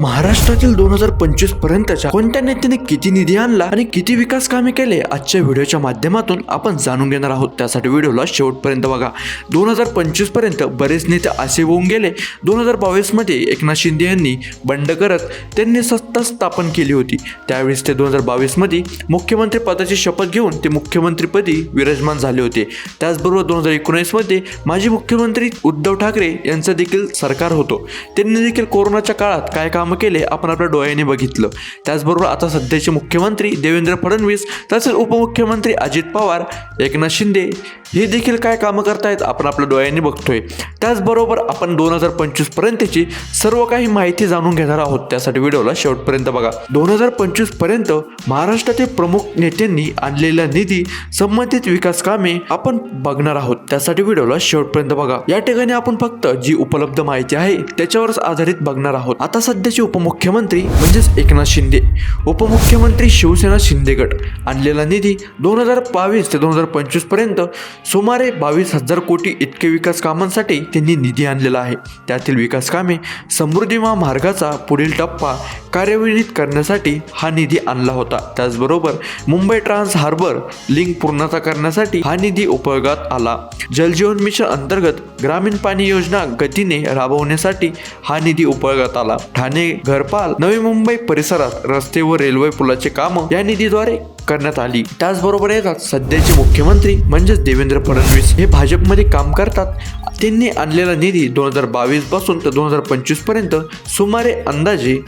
महाराष्ट्रातील दोन हजार पंचवीस पर्यंतच्या कोणत्या नेत्याने किती निधी आणला आणि किती विकास कामे केले आजच्या व्हिडिओच्या माध्यमातून आपण जाणून घेणार आहोत. त्यासाठी व्हिडिओला शेवटपर्यंत बघा. दोन हजार पंचवीसपर्यंत बरेच नेते असे होऊन गेले. दोन हजार बावीसमध्ये एकनाथ शिंदे यांनी बंड करत त्यांनी सत्ता स्थापन केली होती. त्यावेळेस ते दोन हजार बावीसमध्ये मुख्यमंत्री पदाची शपथ घेऊन ते मुख्यमंत्रीपदी विराजमान झाले होते. त्याचबरोबर दोन हजार एकोणीसमध्ये माजी मुख्यमंत्री उद्धव ठाकरे यांचं देखील सरकार होतो. त्यांनी देखील कोरोनाच्या काळात काय कामं केले आपण आपल्या डोळ्याने बघितलं. त्याचबरोबर आता सध्याचे मुख्यमंत्री देवेंद्र फडणवीस तसेच उपमुख्यमंत्री अजित पवार एकनाथ शिंदे हे देखील काय कामं करतायत? आपण आपल्या डोळ्यांनी बघतोय. त्याचबरोबर आपण दोन हजार पंचवीस पर्यंतची सर्व काही माहिती जाणून घेणार आहोत. त्यासाठी व्हिडिओला शेवटपर्यंत बघा. दोन हजार पंचवीसपर्यंत महाराष्ट्रातील प्रमुख नेत्यांनी आणलेला निधी संबंधित विकास कामे आपण बघणार आहोत. त्यासाठी व्हिडिओला शेवटपर्यंत बघा. या ठिकाणी आपण फक्त जी उपलब्ध माहिती आहे त्याच्यावरच आधारित बघणार आहोत. आता सध्याचे उपमुख्यमंत्री म्हणजेच एकनाथ शिंदे. उपमुख्यमंत्री शिवसेना शिंदे गट आणलेला निधी दोन हजार बावीस ते दोन हजार पंचवीसपर्यंत सुमारे बावीस हजार कोटी इतके विकास कामांसाठी त्यांनी निधी आणलेला आहे. त्यातील विकास कामे समृद्धी महामार्गाचा पुढील टप्पा कार्यान्वित करण्यासाठी हा निधी आणला होता. त्याचबरोबर मुंबई ट्रान्स हार्बर लिंक पूर्णता करण्यासाठी हा निधी उपयोगात आला. जलजीवन मिशन अंतर्गत ग्रामीण पाणी योजना गतीने राबवण्यासाठी हा निधी उपयोगात आला. ठाणे घरपाल नवी मुंबई परिसरात रस्ते व रेल्वे पुलाचे काम या निधीद्वारे करण्यात आली. त्याचबरोबर येतात सध्याचे मुख्यमंत्री म्हणजेच देवेंद्र फडणवीस हे भाजपमध्ये काम करतात. त्यांनी आणलेला निधी दोन हजार बावीसपासून तर दोन हजार पंचवीसपर्यंत सुमारे अंदाजे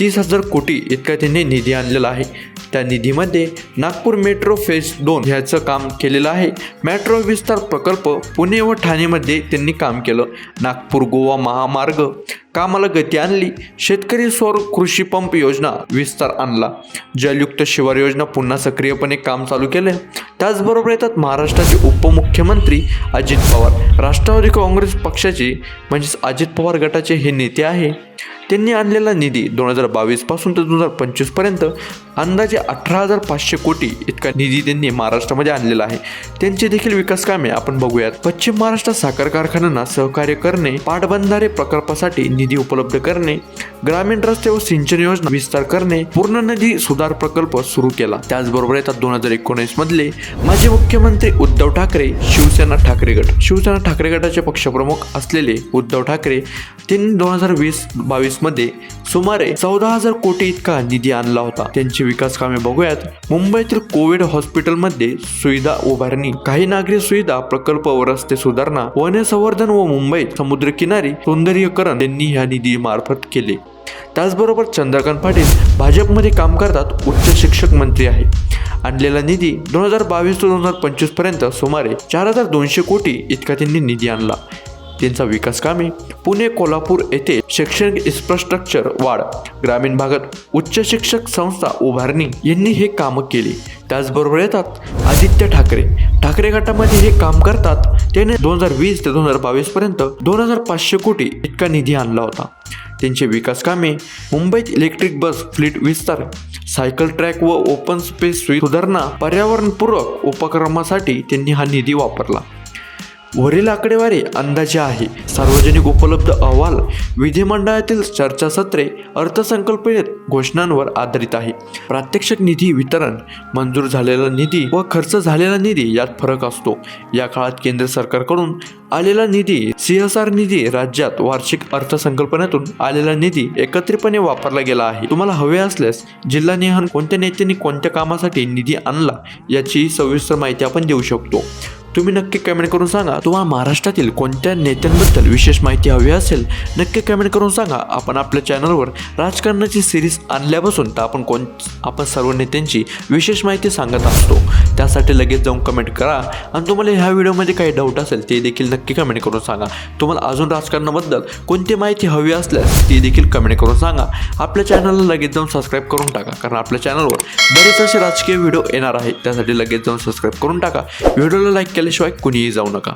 तीस हजार कोटी इतका त्यांनी निधी आणलेला आहे. त्या निधीमध्ये नागपूर मेट्रो फेज दोन ह्याचं काम केलेलं आहे. मेट्रो विस्तार प्रकल्प पुणे व ठाणेमध्ये त्यांनी काम केलं. नागपूर गोवा महामार्ग कामाला गती आणली. शेतकरी सौर कृषी पंप योजना विस्तार आणला. जलयुक्त शिवार योजना पुन्हा सक्रियपणे काम चालू केले. त्याचबरोबर येतात महाराष्ट्राचे उपमुख्यमंत्री अजित पवार. राष्ट्रवादी काँग्रेस पक्षाचे म्हणजेच अजित पवार गटाचे हे नेते आहे. त्यांनी आणलेला निधी दोन हजार बावीसपासून ते दोन हजार पंचवीसपर्यंत अंदाजे अठरा हजार पाचशे कोटी इतका निधी त्यांनी महाराष्ट्रामध्ये आणलेला आहे. त्यांचे देखील विकास कामे आपण बघूयात. पश्चिम महाराष्ट्रात साखर कारखान्यांना सहकार्य करणे पाटबंधारे प्रकल्पासाठी निधी उपलब्ध करणे ग्रामीण रस्ते व सिंचन योजना विस्तार करणे पूर्ण नदी सुधार प्रकल्प सुरू केला. त्याचबरोबर येतात दोन हजार एकोणीस मधले माजी मुख्यमंत्री उद्धव ठाकरे शिवसेना ठाकरे गट. शिवसेना ठाकरे गटाचे पक्षप्रमुख असलेले उद्धव ठाकरे त्यांनी दोन हजार वीस बावीसमध्ये सुमारे चौदा हजार कोटी इतका निधी आणला होता. त्यांची विकास कामे बघूयात. मुंबईतील कोविड हॉस्पिटलमध्ये सुविधा उभारणी काही नागरी सुविधा प्रकल्प व रस्ते सुधारणा वन संवर्धन व मुंबईत समुद्रकिनारी सौंदर्यकरण त्यांनी ह्या निधी मार्फत केले. त्याचबरोबर चंद्रकांत पाटील भाजपमध्ये काम करतात उच्च शिक्षक मंत्री आहे. आणलेला निधी दोन हजार बावीस ते दोन हजार पंचवीसपर्यंत सुमारे चार हजार दोनशे कोटी इतका त्यांनी निधी आणला. त्यांचा विकास कामे पुणे कोल्हापूर येथे शैक्षणिक इन्फ्रास्ट्रक्चर वाढ ग्रामीण भागात उच्च शिक्षक संस्था उभारणी यांनी हे कामं केली. त्याचबरोबर येतात आदित्य ठाकरे. ठाकरे गटामध्ये हे काम करतात. त्याने दोन हजार वीस ते दोन हजार बावीस पर्यंत दोन हजार पाचशे कोटी इतका निधी आणला होता. त्यांचे विकास कामे मुंबईत इलेक्ट्रिक बस फ्लीट विस्तार सायकल ट्रॅक व ओपन स्पेस सुधारणा पर्यावरणपूरक उपक्रमासाठी त्यांनी हा निधी वापरला. वरील आकडेवारी अंदाजे आहे. सार्वजनिक उपलब्ध अहवाल विधिमंडळातील चर्चासत्रे अर्थसंकल्पित घोषणांवर आधारित आहे. प्रात्यक्षिक निधी वितरण मंजूर झालेला निधी व खर्च झालेला निधी यात फरक असतो. या काळात केंद्र सरकारकडून आलेला निधी सीएसआर निधी राज्यात वार्षिक अर्थसंकल्पनेतून आलेला निधी एकत्रितपणे वापरला गेला आहे. तुम्हाला हवे असल्यास जिल्हा नेहान कोणत्या नेत्यांनी कोणत्या कामासाठी निधी आणला याची सविस्तर माहिती आपण देऊ शकतो. तुम्ही नक्की कमेंट करून सांगा. तुम्हाला महाराष्ट्रातील कोणत्या नेत्यांबद्दल विशेष माहिती हवी असेल नक्की कमेंट करून सांगा. आपण आपल्या चॅनलवर राजकारणाची सिरीज आणल्यापासून तर आपण कोण आपण सर्व नेत्यांची विशेष माहिती सांगत असतो. त्यासाठी लगेच जाऊन कमेंट करा. आणि तुम्हाला ह्या व्हिडिओमध्ये काही डाऊट असेल ते देखील नक्की कमेंट करून सांगा. तुम्हाला अजून राजकारणाबद्दल कोणती माहिती हवी असल्यास ती देखील कमेंट करून सांगा. आपल्या चॅनलला लगेच जाऊन सबस्क्राईब करून टाका कारण आपल्या चॅनलवर बरेच असे राजकीय व्हिडिओ येणार आहेत त्यासाठी लगेच जाऊन सबस्क्राईब करून टाका. व्हिडिओला लाईक केल्याशिवाय कुणीही जाऊ नका.